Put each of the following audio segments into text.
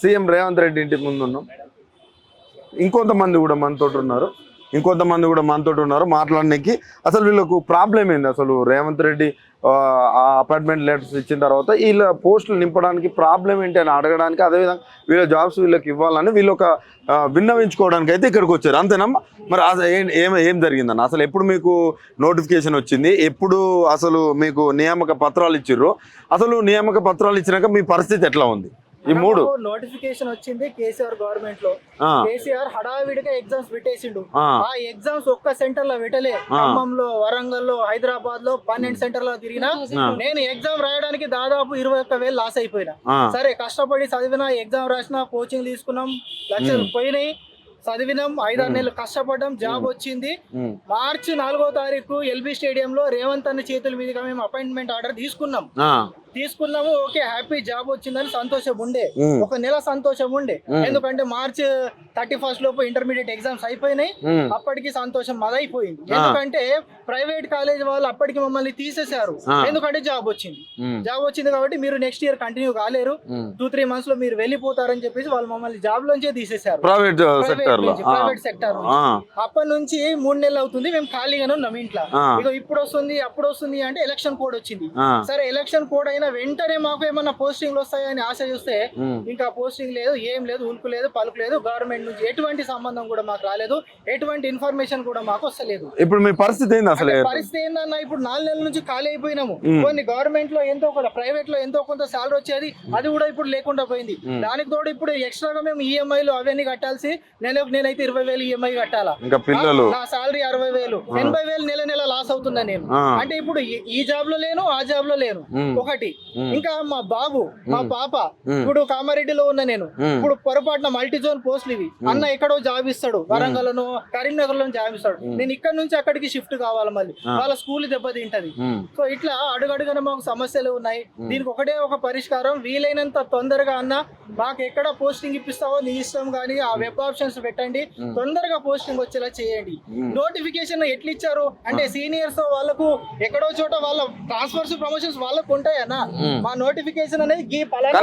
CM Revanth Reddy ఇంటి ముందు ఉన్నాం ఇంకొంతమంది కూడా మనతో ఉన్నారు. ఇంకొంతమంది కూడా మనతో ఉన్నారు మాట్లాడడానికి అసలు వీళ్ళకు ప్రాబ్లం ఏంది? అసలు రేవంత్ రెడ్డి ఆ, అపార్ట్మెంట్ లెటర్స్ ఇచ్చిన తర్వాత వీళ్ళ పోస్టులు నింపడానికి ప్రాబ్లం ఏంటి అని అడగడానికి అదేవిధంగా వీళ్ళ జాబ్స్ వీళ్ళకి ఇవ్వాలని వీళ్ళు ఒక విన్నవించుకోవడానికి అయితే ఇక్కడికి వచ్చారు. అంతేనమ్మా? మరి అసలు ఏం ఏం ఏం జరిగిందన్న? అసలు ఎప్పుడు మీకు నోటిఫికేషన్ వచ్చింది? ఎప్పుడు అసలు మీకు నియామక పత్రాలు ఇచ్చిర్రు? అసలు నియామక పత్రాలు ఇచ్చినాక మీ పరిస్థితి ఎట్లా ఉంది? ఈ మూడు. నోటిఫికేషన్ వచ్చింది కేసీఆర్ గవర్నమెంట్లో. కేసీఆర్ హడావిడిగా ఎగ్జామ్స్ పెట్టేసిండు. ఆ, ఎగ్జామ్స్ ఒక్క సెంటర్లో పెట్టలే. ఖమ్మంలో వరంగల్లో హైదరాబాద్లో పన్నెండు సెంటర్లో తిరిగినా నేను ఎగ్జామ్ రాయడానికి దాదాపు ఇరవై ఒక్క వేలు లాస్ అయిపోయినా. సరే కష్టపడి చదివిన ఎగ్జామ్ రాసిన కోచింగ్ తీసుకున్నాం. లక్షలు పోయినాయి. చదివినాం ఐదారు నెలలు కష్టపడ్డాం జాబ్ వచ్చింది. మార్చి నాలుగో తారీఖు ఎల్బీ స్టేడియం లో రేవంత్ అన్న చేతుల మీదుగా మేము అపాయింట్మెంట్ ఆర్డర్ తీసుకున్నాం. తీసుకున్నాము ఓకే హ్యాపీ జాబ్ వచ్చిందని సంతోషం ఉండే. ఒక నెల సంతోషం ఉండే. ఎందుకంటే మార్చ్ థర్టీ ఫస్ట్ లోపు ఇంటర్మీడియట్ ఎగ్జామ్స్ అయిపోయినాయి. అప్పటికి సంతోషం అదైపోయింది ఎందుకంటే ప్రైవేట్ కాలేజ్ వాళ్ళు అప్పటికి మమ్మల్ని తీసేశారు. ఎందుకంటే జాబ్ వచ్చింది. జాబ్ వచ్చింది కాబట్టి మీరు నెక్స్ట్ ఇయర్ కంటిన్యూ కాలేరు. టూ త్రీ మంత్స్లో మీరు వెళ్ళిపోతారని చెప్పేసి వాళ్ళు మమ్మల్ని జాబ్ లోంచే తీసేశారు ప్రైవేట్ సెక్టర్లో ప్రైవేట్ సెక్టర్ అప్పటి నుంచి మూడు నెలలు అవుతుంది మేము ఖాళీగానే ఉన్నాం ఇంట్లో. ఇక ఇప్పుడు వస్తుంది అప్పుడు వస్తుంది అంటే ఎలక్షన్ కోడ్ వచ్చింది. సరే ఎలక్షన్ కోడ్ అయినా వెంటనే మాకు ఏమన్నా పోస్టింగ్లు వస్తాయని ఆశ చూస్తే ఇంకా పోస్టింగ్ లేదు ఏం లేదు ఉలుకు లేదు పలుకు లేదు గవర్నమెంట్ నుంచి ఎటువంటి సంబంధం కూడా మాకు రాలేదు ఎటువంటి ఇన్ఫర్మేషన్ కూడా మాకు వస్తలేదు. ఇప్పుడు మీ పరిస్థితి ఏంది అసలు? పరిస్థితి ఏందన్నా ఇప్పుడు నాలుగు నెలల నుంచి ఖాళీ అయిపోయినాము. కొన్ని గవర్నమెంట్లో ఎంతో కొంత ప్రైవేట్లో ఎంతో కొంత సాలరీ వచ్చేది అది కూడా ఇప్పుడు లేకుండా పోయింది. దానికి తోడు ఇప్పుడు ఎక్స్ట్రాగా మేము ఈఎంఐలు అవన్నీ కట్టాల్సి నెలకు నేనైతే ఇరవై వేలు ఈఎంఐ కట్టాలా? ఇంకా పిల్లలు. నా సాలరీ అరవై వేలు. ఎనభై వేలు నెల నెల లాస్ అవుతున్నా నేను. అంటే ఇప్పుడు ఈ- జాబ్లో లేను ఆ జాబ్లో లేను ఒకటి. ఇంకా మా బాబు మా పాప. ఇప్పుడు కామారెడ్డిలో ఉన్న నేను. ఇప్పుడు పొరపాటున మల్టీ జోన్ పోస్టులు ఇవి. అన్న ఎక్కడో జాబ్ ఇస్తాడు. వరంగల్లో కరీంనగర్లో జాబ్ ఇస్తాడు. నేను ఇక్కడ నుంచి అక్కడికి షిఫ్ట్ కావాలి మళ్ళీ. వాళ్ళ స్కూల్ దెబ్బతింటది. సో ఇట్లా అడుగడుగున మాకు సమస్యలు ఉన్నాయి. దీనికి ఒకటే ఒక పరిష్కారం. వీలైనంత తొందరగా అన్న మాకు ఎక్కడ పోస్టింగ్ ఇప్పిస్తావో నీ ఇష్టం కానీ ఆ వెబ్ ఆప్షన్స్ పెట్టండి. తొందరగా పోస్టింగ్ వచ్చేలా చేయండి. నోటిఫికేషన్ ఎట్లా ఇచ్చారు అంటే సీనియర్స్ వాళ్ళకు ఎక్కడో చోట వాళ్ళ ట్రాన్స్ఫర్స్ ప్రమోషన్స్ వాళ్ళకు ఉంటాయన్న. మా నోటిఫికేషన్ అనేది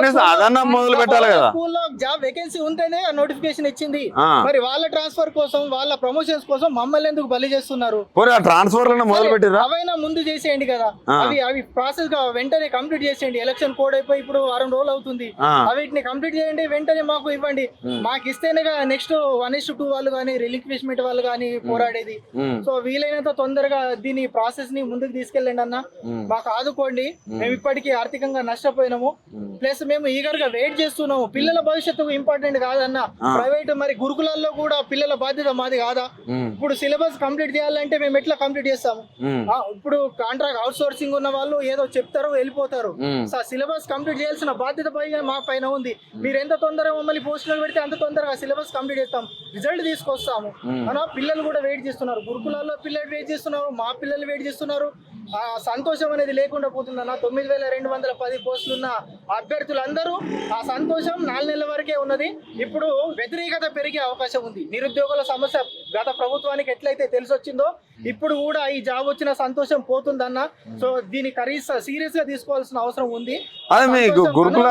స్కూల్లో- అదన్నా మొదలు పెట్టాలి కదా. స్కూల్లో జాబ్ వేకెన్సీ ఉంటేనే ఆ నోటిఫికేషన్ ఇచ్చింది. మరి వాళ్ళ ట్రాన్స్ఫర్ కోసం వాళ్ళ ప్రమోషన్స్ కోసం మమ్మల్ని ఎందుకు బలి చేస్తున్నారు? ట్రాన్స్ఫర్ మొదలు పెట్టిరా అవైనా ముందు చేసేయండి కదా. అవి అవి ప్రాసెస్గా వెంటనే కంప్లీట్ చేసేయండి. ఎలక్షన్ కోడ్ అయిపోయి ఇప్పుడు వారం రోజులు అవుతుంది. అవిటిని కంప్లీట్ చేయండి వెంటనే మాకు ఇవ్వండి. మాకు ఇస్తేనే నెక్స్ట్ వన్ ఇస్ టూ వాళ్ళు కానీ రిలిక్విష్మెంట్ వాళ్ళు కానీ పోరాడేది. సో వీలైనంత తొందరగా దీని ప్రాసెస్ని ముందుకు తీసుకెళ్ళండి అన్న. మాకు ఆదుకోండి మేము. ఇప్పటికీ ఆర్థికంగా నష్టపోయినాము. ప్లస్ మేము ఈగర్గా వెయిట్ చేస్తున్నాము. పిల్లల భవిష్యత్తు ఇంపార్టెంట్ కాదన్న. ప్రైవేట్ మరి గురుకులాల్లో కూడా పిల్లల బాధ్యత మాది కాదా? ఇప్పుడు సిలబస్ కంప్లీట్ చేయాలంటే మేము ఎట్లా కంప్లీట్ చేస్తాము? ఇప్పుడు కాంట్రాక్ట్ అవుట్ సోర్సింగ్ ఉన్న వాళ్ళు ఏదో చెప్తారు వెళ్ళిపోతారు. సిలబస్ కంప్లీట్ చేయాల్సిన బాధ్యత పైగా మా పైన ఉంది. మీరు ఎంత తొందరగా మమ్మల్ని పోస్టులు పెడితే అంత తొందరగా సిలబస్ కంప్లీట్ చేస్తాం. రిజల్ట్ తీసుకొస్తాము. మన పిల్లలు కూడా వెయిట్ చేస్తున్నారు. గురుకులాల్లో పిల్లలు వెయిట్ చేస్తున్నారు. మా పిల్లలు వెయిట్ చేస్తున్నారు. ఆ సంతోషం అనేది లేకుండా పోతుందన్న. తొమ్మిది వేల రెండు వందల పది పోస్టులున్న అభ్యర్థులందరూ ఆ సంతోషం నాలుగు నెలల వరకే ఉన్నది. ఇప్పుడు వ్యతిరేకత పెరిగే అవకాశం ఉంది. నిరుద్యోగుల సమస్య గత ప్రభుత్వానికి ఎట్లయితే తెలిసి వచ్చిందో ఇప్పుడు కూడా ఈ జాబ్ వచ్చిన సంతోషం పోతుందన్న. సో దీన్ని కనీస సీరియస్గా తీసుకోవాల్సిన అవసరం ఉంది. అదే మీకు సంతోషం గురుకుల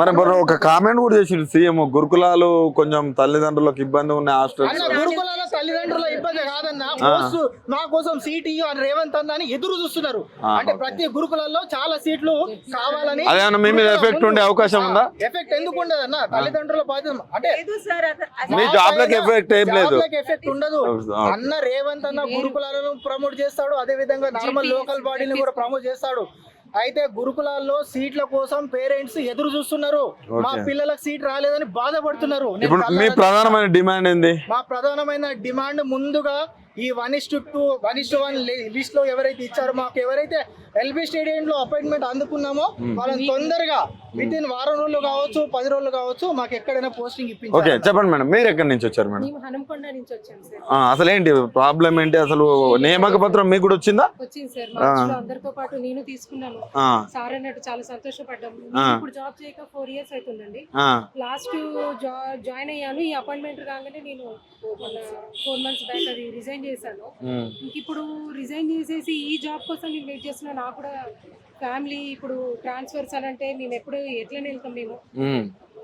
మరి మరి ఒక కామెంట్ కూడా చేసిండు సీఎం. గురుకులాలు కొంచెం తల్లిదండ్రులకు ఇబ్బంది హాస్టల్స్. అన్న గురుకులాల తల్లిదండ్రుల ఇబ్బంది కాదన్న పోస్ట్ మా కోసం సీట్ అని రేవంత్ అన్న అని ఎదురు చూస్తున్నారు. అంటే ప్రతి గురుకులాల్లో చాలా సీట్లు కావాలని అదేమన్నా మీ మీద ఎఫెక్ట్ ఉండే అవకాశం ఉందా? ఎఫెక్ట్ ఎందుకు ఉండదు అన్న? తల్లిదండ్రుల బాధ్యత అంటే మీ జాబ్లకు ఎఫెక్ట్ ఏం లేదు. ఎఫెక్ట్ ఉండదు. అన్న రేవంత్ అన్న గురుకులాలను ప్రమోట్ చేస్తాడు అదే విధంగా నార్మల్ లోకల్ బాడీని కూడా ప్రమోట్ చేస్తాడు. అయితే గురుకులాల్లో సీట్ల కోసం పేరెంట్స్ ఎదురు చూస్తున్నారు. మా. పిల్లలకు సీట్ రాలేదని బాధపడుతున్నారు. మీ ప్రధానమైన డిమాండ్ ఏంది? మా ప్రధానమైన డిమాండ్ ముందుగా ఈ one is to one is one లిస్ట్లో ఎవరైతే ఇచ్చారో మాకు ఎవరైతే ఎల్బీ స్టేడియం లో అపాయింట్మెంట్ అందుకున్నామో వాళ్ళని తొందరగా విత్ ఇన్ వారం రోజులు కావచ్చు పది రోజులు కావచ్చు మాకు ఎక్కడైనా పోస్టింగ్ ఓకే ఇప్పించాలి చెప్పండి మేడం. మీరు ఎక్కడి నుంచి వచ్చారు మేడం? మేము హనంకొండ నుంచి వచ్చాం సార్. ఆ, అసలు ఏంటి ప్రాబ్లం ఏంటి? అసలు నియామక పత్రం మీకు కూడా వచ్చిందా? వచ్చింది సార్. మార్చిలో అందరితో పాటు నేను తీసుకున్నాను. ఆ, సార్ అన్నట్టు చాలా సంతోషపడ్డాం ఆ. నేను ఇప్పుడు జాబ్ చేయక ఫోర్ ఇయర్స్ అవుతుందండి. ఆ, లాస్ట్ జాయిన్ అయ్యాను. ఈ అపాయింట్మెంట్ రాగానే నేను ఫోర్ మంత్స్ బ్యాక్ అది రిజైన్ చేశాను ఉమ్, ఇంక ఇప్పుడు రిజైన్ చేసేసి ఈ జాబ్ కోసం నేను వెయిట్ చేస్తున్నా నాకు కూడా ఫ్యామిలీ ఇప్పుడు ట్రాన్స్ఫర్స్ అని అంటే మేము ఎప్పుడు ఎట్లనే వెళ్తాం మేము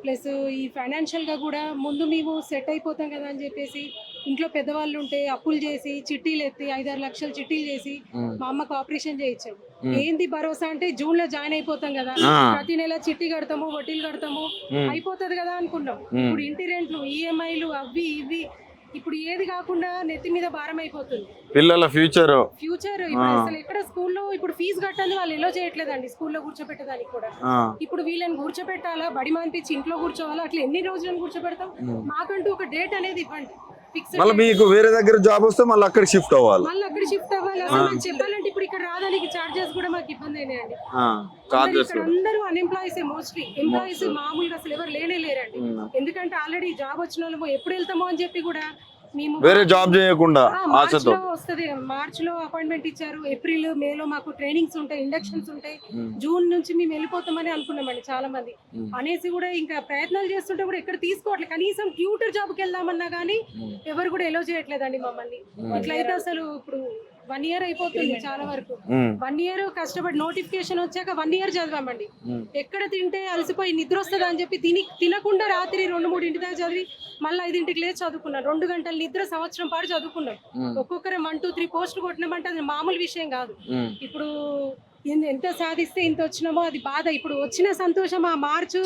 ప్లస్ ఈ ఫైనాన్షియల్గా కూడా ముందు మేము సెట్ అయిపోతాం కదా అని చెప్పేసి ఇంట్లో పెద్దవాళ్ళు ఉంటే అప్పులు చేసి చిట్టీలు ఎత్తి ఐదారు లక్షలు చిట్టీలు చేసి. మా అమ్మకు ఆపరేషన్ చేయించాం ఉమ్. ఏంది భరోసా అంటే జూన్లో జాయిన్ అయిపోతాం కదా. ప్రతి నెల చిట్టి కడతాము వడ్డీలు కడతాము. అయిపోతది కదా అనుకున్నాం. ఇప్పుడు ఇంటి రెంట్లు ఈఎంఐలు అవి ఇవి ఇప్పుడు ఏది కాకుండా నెత్తి మీద భారం అయిపోతుంది. పిల్లల ఫ్యూచర్. ఫ్యూచర్ ఇప్పుడు. అసలు ఎక్కడ స్కూల్లో ఇప్పుడు ఫీజు కట్టని వాళ్ళు ఎలా చేయట్లేదండి స్కూల్లో కూర్చోబెట్టడానికి కూడా. ఇప్పుడు వీళ్ళని కూర్చోబెట్టాలా? బడి మానిపించి ఇంట్లో కూర్చోవాలా? అట్లా ఎన్ని రోజులను కూర్చోబెడతాం? మాకంటూ ఒక డేట్ అనేది ఇవ్వండి. మళ్ళీ మీకు వేరే దగ్గర జాబ్ వస్తే మళ్ళీ అక్కడ షిఫ్ట్ అవ్వాలి. మళ్ళీ అక్కడ షిఫ్ట్ అవ్వాలి. చెప్పాలంటే ఇప్పుడు ఇక్కడ రావడానికి చార్జెస్ కూడా మాకు ఇబ్బంది అయినాయండి అందరూ చార్జెస్ ఇక్కడ అందరూ అన్ఎంప్లాయీస్ మోస్ట్లీ ఎంప్లాయీస్ మామూలుగా అసలు ఎవరు లేనే లేరండి. ఎందుకంటే ఆల్రెడీ జాబ్ వచ్చిన వాళ్ళము ఎప్పుడు వెళ్తామో అని చెప్పి కూడా వేరే జాబ్ చేయకుండా మార్చ్ ఆశతో. వస్తుంది. మార్చ్లో అపాయింట్మెంట్ ఇచ్చారు. ఏప్రిల్ మే లో మాకు ట్రైనింగ్స్ ఉంటాయి ఇండక్షన్స్ ఉంటాయి. జూన్ నుంచి మేము వెళ్ళిపోతామని అనుకున్నామండి చాలా మంది. అనేసి కూడా ఇంకా ప్రయత్నాలు చేస్తుంటే కూడా ఎక్కడ తీసుకోవట్లేదు. కనీసం ట్యూటర్ జాబ్కి వెళ్దామన్నా ఉమ్. ఎవరు కూడా ఎలో చేయట్లేదండి మమ్మల్ని. ఇట్లయితే అసలు ఇప్పుడు వన్ ఇయర్ అయిపోతుంది చాలా వరకు. వన్ ఇయర్ కష్టపడి నోటిఫికేషన్ వచ్చాక వన్ ఇయర్ చదివామండి ఉమ్. ఎక్కడ తింటే అలసిపోయి నిద్ర వస్తుంది అని చెప్పి తిని తినకుండా రాత్రి రెండు మూడు ఇంటి దాకా చదివి మళ్ళీ ఐదింటికి లేచి చదువుకున్నాం రెండు గంటల నిద్ర సంవత్సరం పాటు చదువుకున్నాం ఉమ్. ఒక్కొక్కరు వన్ టూ త్రీ పోస్టులు కొట్టినామంటే అది మామూలు విషయం కాదు. ఇప్పుడు ఎంత సాధిస్తే ఇంత వచ్చినామో అది బాధ ఇప్పుడు వచ్చిన సంతోషం ఆ మార్చు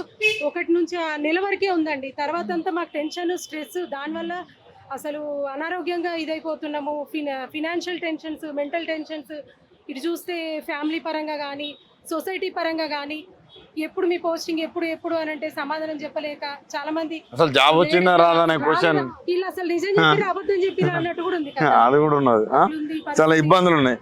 ఒకటి నుంచి ఆ నెల వరకే ఉందండి తర్వాత అంతా మాకు టెన్షన్ స్ట్రెస్ దానివల్ల అసలు అనారోగ్యంగా ఇదైపోతున్నాము. ఫినా ఫినాన్షియల్ టెన్షన్స్ మెంటల్ టెన్షన్స్ ఇటు చూస్తే ఫ్యామిలీ పరంగా కానీ సొసైటీ పరంగా కానీ ఎప్పుడు మీ పోస్టింగ్ ఎప్పుడు ఎప్పుడు అని అంటే సమాధానం చెప్పలేక చాలా మంది అసలు జాబ్ వచ్చిందా రాదనే క్వశ్చన్ వీళ్ళు అసలు నిజం చెప్పి అబద్ధం చెప్పి అన్నట్టు కూడా ఉంది అది కూడా ఉన్నది. చాలా. ఇబ్బందులు ఉన్నాయి.